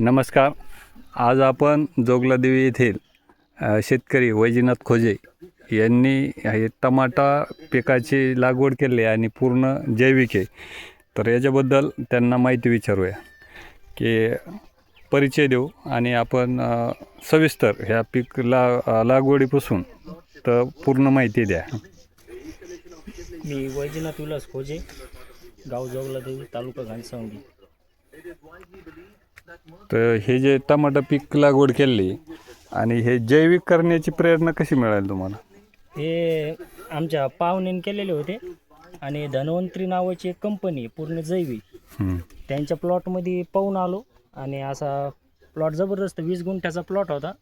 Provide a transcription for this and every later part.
नमस्कार. आज आपण जोगलादेवी येथील शेतकरी वैजनाथ खोजे यांनी हे टमाटा पिकाची लागवड केली आहे आणि पूर्ण जैविक आहे. तर याच्याबद्दल त्यांना माहिती विचारूया. की परिचय देऊ आणि आपण सविस्तर ह्या पीक ला लागवडीपासून तर पूर्ण माहिती द्या. मी वैजनाथ विलास खोजे गाव जोगलादेवी तालुका घनसावंगी. तर हे जे टमाटा पीक लागवड केली आणि हे जैविक करण्याची प्रेरणा कशी मिळाली तुम्हाला? हे आमच्या पाहुण्याने केलेले होते आणि धन्वंतरी नावाची एक कंपनी पूर्ण जैविक. त्यांच्या प्लॉटमध्ये पाहून आलो आणि असा प्लॉट जबरदस्त वीस गुंठ्याचा प्लॉट होता.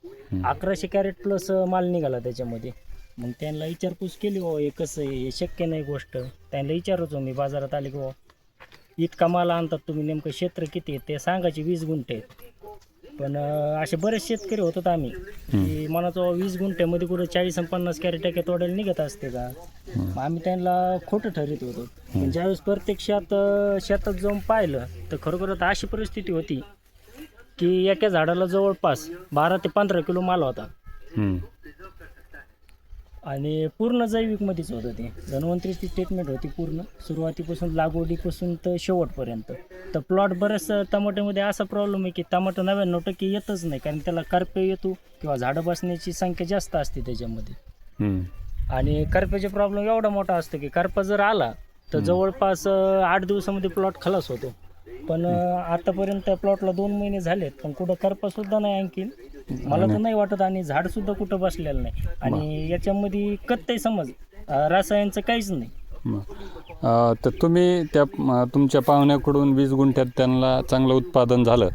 अकराशे कॅरेट प्लस माल निघाला त्याच्यामध्ये. मग त्यांना विचारपूस केली हो हे कसं आहे? हे शक्य नाही गोष्ट. त्यांना विचारतो मी बाजारात आले की "बुवा, इतका माल आणतात तुम्ही नेमकं क्षेत्र किती आहे ते सांगायचे वीस गुंठे आहेत. पण अं, असे बरेच शेतकरी होतात आम्ही की मनाचं वीस गुंठ्यामध्ये कुठं चाळीस आणि पन्नास कॅरेट टक्के तोडायला निघत असते का? मग आम्ही त्यांना खोटं ठरत होतो. पण ज्यावेळेस प्रत्यक्षात अं, शेतात जाऊन पाहिलं तर खरोखरच अशी परिस्थिती होती की एका झाडाला जवळपास बारा ते पंधरा किलो माल होता. आणि पूर्ण जैविकमध्येच होतं ते धन्वंतरीची ट्रीटमेंट होती पूर्ण. सुरुवातीपासून लागवडीपासून तर शेवटपर्यंत. तर प्लॉट बऱ्याच टमाट्यामध्ये असा प्रॉब्लेम आहे की टमाटो नव्याण्णव टक्के येतच नाही कारण त्याला करपे येतो किंवा झाडं बसण्याची संख्या जास्त असते त्याच्यामध्ये. आणि करप्याचे प्रॉब्लेम एवढा मोठा असतो की करपा जर आला तर जवळपास आठ दिवसामध्ये प्लॉट खलास होतो. पण आतापर्यंत प्लॉटला दोन महिने झालेत पण कुठं करपा सुद्धा नाही आणखीन. मला तर नाही. वाटत आणि झाड सुद्धा कुठं बसलेलं नाही. आणि याच्यामध्ये कत्तही समज रासायनचं काहीच नाही. अ, तर तुम्ही त्या म, तुमच्या पाहुण्याकडून वीस गुंठ्यात त्यांना चांगलं उत्पादन झालं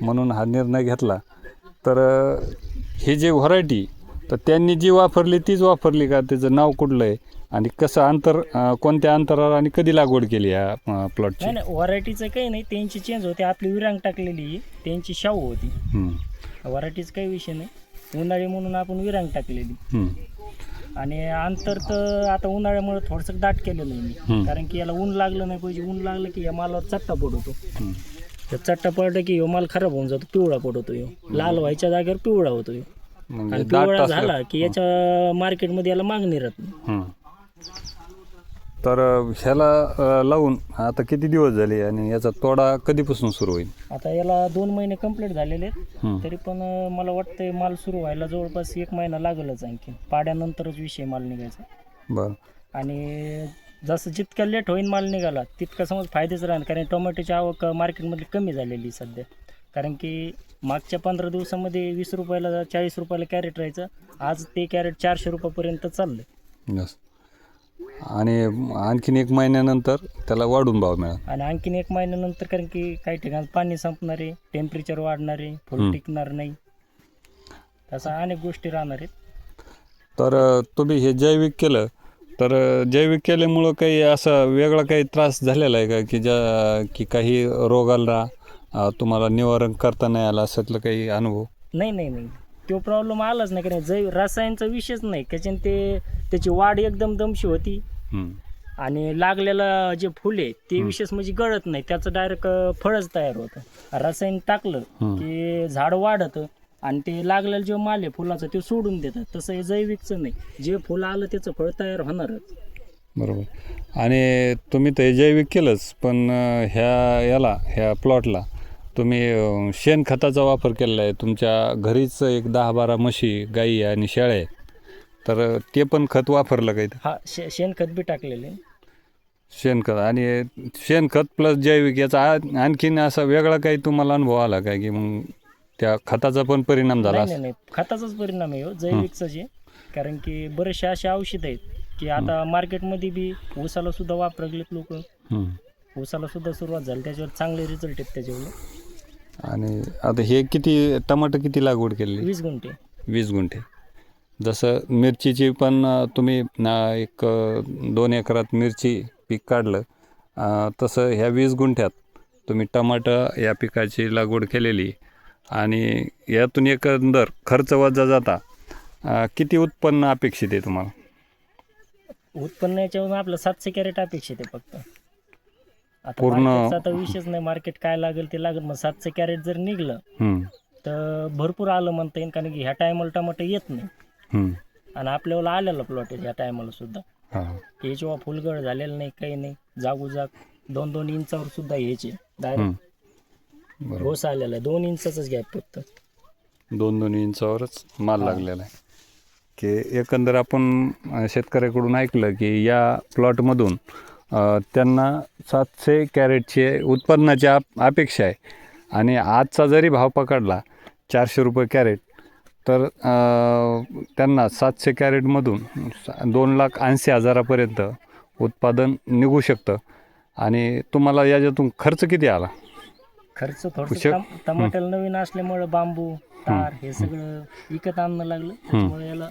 म्हणून हा निर्णय घेतला. तर अ, हे जे व्हरायटी तर त्यांनी जी वापरली तीच वापरली का? त्याचं नाव कुठलं आहे? आणि कसं अंतर अ, कोणत्या अंतरावर आणि कधी लागवड केली या प्लॉटची नाही नाही व्हरायटीचं काही नाही. त्यांची चेंज होते. आपली विरांग टाकलेली. आहे, त्यांची शाहू होती. व्हरायटीचं काही विषय नाही. उन्हाळी म्हणून आपण विरांग टाकलेली. आणि अंतर तर आता उन्हाळ्यामुळे थोडंसं दाट केलेलं आहे हम्म. मी कारण की याला ऊन लागलं नाही पाहिजे. ऊन लागलं की या मालावर चट्टा पडतो. तर चट्टा पडला की ह्यो माल खराब होऊन जातो पिवळा पडतो ह्यो लाल व्हायच्या जागेवर पिवळा होतो ह्यो म्हणजे आणि दाट पिवळा झाला की याच्या मार्केटमध्ये याला मागणी राहत नाही. हं. तर अ, ह्याला अ, लावून आता किती दिवस झाले आणि याचा तोडा कधीपासून सुरू होईल? आता याला दोन महिने कंप्लीट झालेले आहेत. हं. तरी पण अं, मला वाटतंय माल सुरू व्हायला जवळपास एक महिना लागलच आणखी. पाड्यानंतरच विषय माल निघायचा. बरं. आणि जसं जितका लेट होईल माल निघाला तितका समज फायदेच राहणार कारण टोमॅटोची आवक मार्केटमध्ये कमी झालेली आहे सध्या. कारण की मागच्या पंधरा दिवसामध्ये वीस रुपयाला चाळीस रुपयाला कॅरेट राहायचं. आज ते कॅरेट चारशे रुपयापर्यंत चाललं आणि आणखीन एक महिन्यानंतर त्याला वाढून भाव मिळाला. आणि आणखीन एक महिन्यानंतर कारण की काही ठिकाणी पाणी संपणार टेम्परेचर वाढणार फुल हम्म. टिकणार नाही. तसा अनेक गोष्टी राहणार आहेत. तर अ, तुम्ही हे जैविक केलं तर अ, जैविक केल्यामुळं काही असा वेगळा काही त्रास झालेला आहे का? की ज्या की काही रोगाला अ, तुम्हाला निवारण करता नाही आला असातलं काही अनुभव? नाही नाही नाही. तो प्रॉब्लेम आलाच नाही कारण जै रसायनचा विषयच नाही. त्याच्याने ते त्याची वाढ एकदम दमशी होती. आणि लागलेलं जे फुल आहे ते विशेष म्हणजे गळत नाही. त्याचं डायरेक्ट फळच तयार होतं. रसायन टाकलं हम्म. की झाड वाढतं आणि ते लागलेलं जे माल आहे फुलाचं ते सोडून देतात. तसं हे जैविकचं नाही. जे फुलं आलं त्याचं फळ तयार होणारच. बरोबर. आणि तुम्ही तर हे जैविक केलंच पण अ, ह्या याला ह्या प्लॉटला तुम्ही शेणखताचा वापर केलेला आहे. तुमच्या घरीच एक दहा बारा म्हशी गाई आणि शेळ्या आहेत. तर ते पण खत वापरलं काही हा शे शेणखत बी टाकलेले शेणखत आणि शेणखत प्लस जैविक याचा आणखीन असा वेगळा काही तुम्हाला अनुभव आला काय की मग त्या खताचा पण परिणाम झाला नाही खताचाच परिणाम आहे हो, जैविकचं जे. कारण की बरेचसे असे औषध आहेत की आता मार्केटमध्ये बी ऊसाला सुद्धा वापरलेत लोक. हं. ऊसाला सुद्धा सुरुवात झाली. त्याच्यावर चांगले रिझल्ट आहेत त्याच्यावर आणि आता हे किती टमाटर किती लागवड केली? वीस गुंठे. वीस गुंठे. जसं मिरचीची पण तुम्ही एक दोन एकरात मिरची पीक काढलं तसं ह्या वीस गुंठ्यात तुम्ही टमाटर या पिकाची लागवड केलेली आणि यातून एकंदर खर्च वजा जाता किती उत्पन्न अपेक्षित आहे तुम्हाला? उत्पन्न याच्यावरून आपलं सातशे कॅरेट अपेक्षित आहे फक्त. आता पूर्ण- आता विषयच नाही मार्केट काय लागेल ते लागेल. मग सातशे कॅरेट जर निघलं हम्म, तर भरपूर आलं म्हणता येईल कारण की ह्या टायमाला टमाटर येत नाही. हम्म. आणि आपल्याला आलेलं प्लॉट ह्या टायमाला सुद्धा. हा. हे जेव्हा फुलगड झालेलं नाही काही नाही जागोजाग दोन दोन इंचावर सुद्धा यायचे डायरेक्ट. बरोबर. घोस आलेला आहे दोन इंचाचाच गॅप फक्त. दोन दोन इंचावरच माल लागलेला आहे. की एकंदर आपण अ, शेतकऱ्याकडून ऐकलं की या प्लॉटमधून त्यांना सातशे कॅरेटचे उत्पन्नाची आप अपेक्षा आहे. आणि आजचा जरी भाव पकडला चारशे रुपये कॅरेट तर त्यांना सातशे कॅरेटमधून दोन लाख ऐंशी हजारापर्यंत उत्पादन निघू शकतं. आणि तुम्हाला याच्यातून खर्च किती आला? खर्च पुषक- टमाटर नवीन असल्यामुळे बांबू तार हे सगळं विकत आणणं लागलं. त्याच्यामुळे याला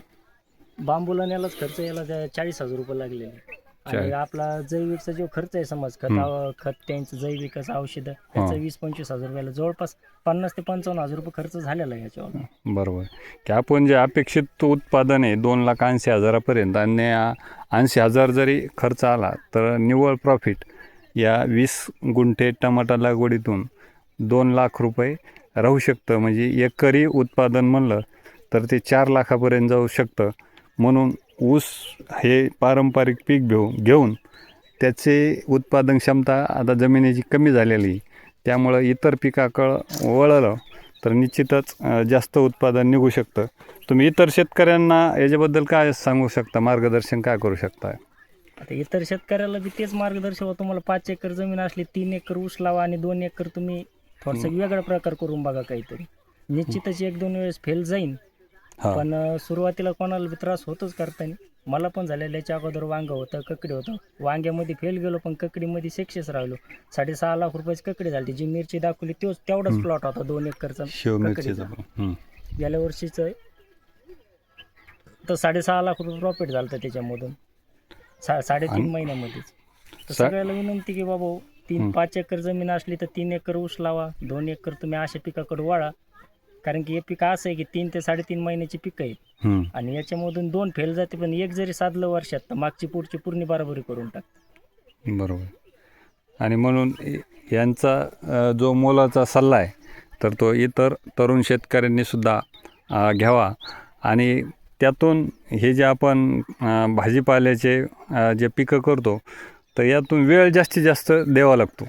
बांबूला यालाच खर्च याला त्या चाळीस हजार रुपये लागलेले. आणि. आपला जैविकचा जो खर्च आहे समज खता खत त्यांचं जैविकच औषध त्याचं वीस पंचवीस हजार रुपयाला जवळपास पन्नास ते पंचावन्न हजार रुपये खर्च झालेला आहे याच्यावर. बरोबर. की आपण जे अपेक्षित उत्पादन आहे दोन लाख ऐंशी हजारापर्यंत आणि ऐंशी हजार जरी खर्च आला तर निव्वळ प्रॉफिट या वीस गुंठे टमाटा लागवडीतून दोन लाख रुपये राहू शकतं. म्हणजे एकरी उत्पादन म्हणलं तर ते चार लाखापर्यंत जाऊ शकतं. म्हणून ऊस हे पारंपरिक पीक घेऊ घेऊन त्याचे उत्पादन क्षमता आता जमिनीची कमी झालेली त्यामुळं इतर पिकाकडं वळलं तर निश्चितच जास्त उत्पादन निघू शकतं. तुम्ही इतर शेतकऱ्यांना याच्याबद्दल काय सांगू शकता? मार्गदर्शन काय करू शकता? आता इतर शेतकऱ्याला बी तेच मार्गदर्शन तुम्हाला पाच एकर जमीन असली तीन एकर ऊस लावा आणि दोन एकर तुम्ही थोडासा वेगळा प्रकार करून बघा काहीतरी. निश्चितच एक दोन वेळेस फेल जाईन. हा. पण अं, सुरुवातीला कोणाला बी त्रास होतच करताना. मला पण झालेलं याच्या अगोदर वांग होतं ककडी होतं. वांग्यामध्ये फेल गेलो पण ककडीमध्ये सक्सेस राहिलो. साडेसहा लाख रुपयाची ककडी झाली जी मिरची दाखवली तोच तेवढाच प्लॉट होता दोन एकरचा. गेल्या वर्षीचं. तर साडेसहा लाख रुपये प्रॉफिट झालं होतं त्याच्यामधून. सा साडेतीन आणि- महिन्यामध्येच. तर सा- सगळ्याला विनंती की बाबा तीन हं. पाच एकर जमीन असली तर तीन एकर ऊस लावा दोन एकर तुम्ही अशा पिकाकडे वळा. कारण की हे पीक असं आहे की तीन ते साडेतीन महिन्याची पिकं आहेत. हं. आणि याच्यामधून दोन फेल जाते पण एक जरी साधलं वर्षात तर मागची पुढची पूर्ण बराबरी करून टाक बरोबर. आणि म्हणून इ- यांचा अ, जो मोलाचा सल्ला आहे तर तो इतर तरुण शेतकऱ्यांनी सुद्धा अ, घ्यावा. आणि त्यातून हे जे आपण अ, भाजीपाल्याचे अ, जे पिकं करतो तर यातून वेळ जास्तीत जास्त द्यावा लागतो.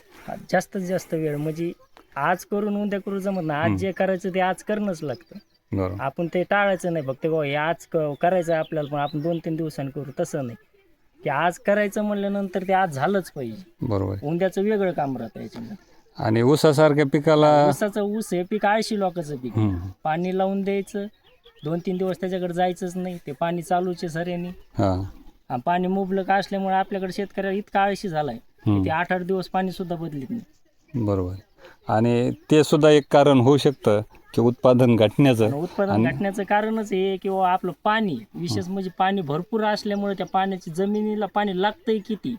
जास्तीत जास्त वेळ. म्हणजे आज करून उद्या करू जमत नाही. हं. आज जे करायचं ते आज करणंच लागतं. आपण ते टाळायचं नाही फक्त हे आज करायचं आहे आपल्याला पण आपण दोन तीन दिवसांनी करू. तसं नाही. की आज करायचं म्हणल्यानंतर ते आज झालंच पाहिजे. बरोबर आहे. उद्याचं वेगळं काम राहतं याच्यामध्ये. आणि ऊसासारख्या पिकाला ऊसाचं ऊस हे पीक आळशी लोकांचं पीक. पाणी लावून द्यायचं. दोन तीन दिवस त्याच्याकडे जायचंच नाही. ते पाणी चालूचे सऱ्यानी. हां. आणि पाणी मुबलक असल्यामुळे आपल्याकडे शेतकऱ्याला इतका आळशी झालाय. की ते आठ आठ दिवस पाणी सुद्धा बदलित नाही. बरोबर आणि ते सुद्धा एक कारण होऊ शकतं की उत्पादन घटण्याचं. उत्पादन आणि- घटण्याचं कारणच हे किंवा आपलं पाणी विशेष म्हणजे पाणी भरपूर असल्यामुळे त्या पाण्याची जमिनीला पाणी लागतंय किती.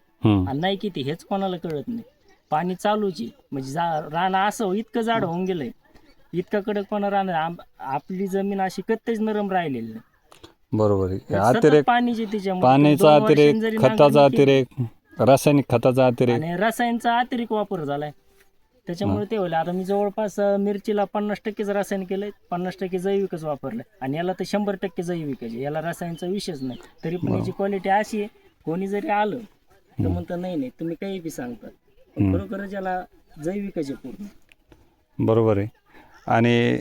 आणि नाही किती हेच कोणाला कळत नाही. पाणी चालूच आहे. म्हणजे जा रान असं इतकं जाड होऊन गेलंय. इतकं कडकपणा रान आम- आपली जमीन अशी कत्तेच नरम राहिलेली नाही. बरोबर आहे. सतत अतिरेक पाणी जे पाण्याचा दोन वर्षांनी अतिरेक जरी खताचा नांगरणी केली, अतिरेक रासायनिक खताचा अतिरेक. आणि रसायनचा अतिरिक्त वापर झालाय. त्याच्यामुळे ते होईल. आता मी जवळपास मिरचीला पन्नास टक्केच रसायन केलंय पन्नास टक्के जैविकच वापरलंय. आणि याला तर शंभर टक्के जैविक आहे. याला रसायनचा विषयच नाही. तरी पण याची क्वालिटी अशी आहे कोणी जरी आलं तर म्हणतं नाही नाही तुम्ही काही बी सांगता. खरोखरच याला जैविकच आहे पूर्ण. बरोबर आहे. आणि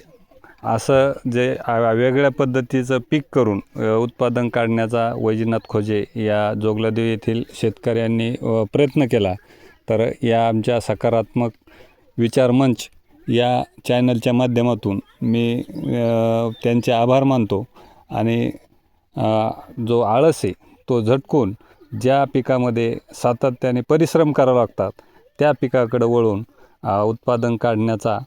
असं जे वेगळ्या पद्धतीचं पीक करून उत्पादन काढण्याचा वैजनाथ खोजे या जोगलादेव येथील शेतकऱ्यांनी प्रयत्न केला. तर या आमच्या सकारात्मक विचार मंच या चॅनलच्या माध्यमातून मी त्यांचे आभार मानतो. आणि जो आळस आहे तो झटकून ज्या पिकामध्ये सातत्याने परिश्रम करावे लागतात त्या पिकाकडे वळून उत्पादन काढण्याचा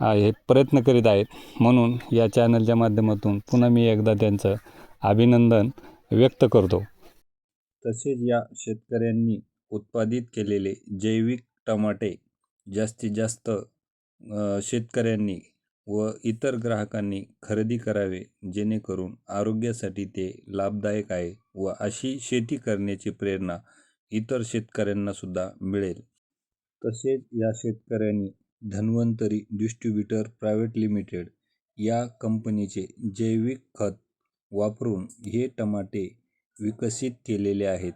हे प्रयत्न करीत आहेत. म्हणून या चॅनलच्या माध्यमातून पुन्हा मी एकदा त्यांचं अभिनंदन व्यक्त करतो. तसेच या शेतकऱ्यांनी उत्पादित केलेले जैविक टमाटे जास्तीत जास्त शेतकऱ्यांनी व इतर ग्राहकांनी खरेदी करावे जेणेकरून आरोग्यासाठी ते लाभदायक आहे व अशी शेती करण्याची प्रेरणा इतर शेतकऱ्यांना सुद्धा मिळेल. तसेच या शेतकऱ्यांनी धन्वंतरी डिस्ट्रीब्युटर प्रायव्हेट लिमिटेड या कंपनीचे जैविक खत वापरून हे टमाटे विकसित केलेले आहेत.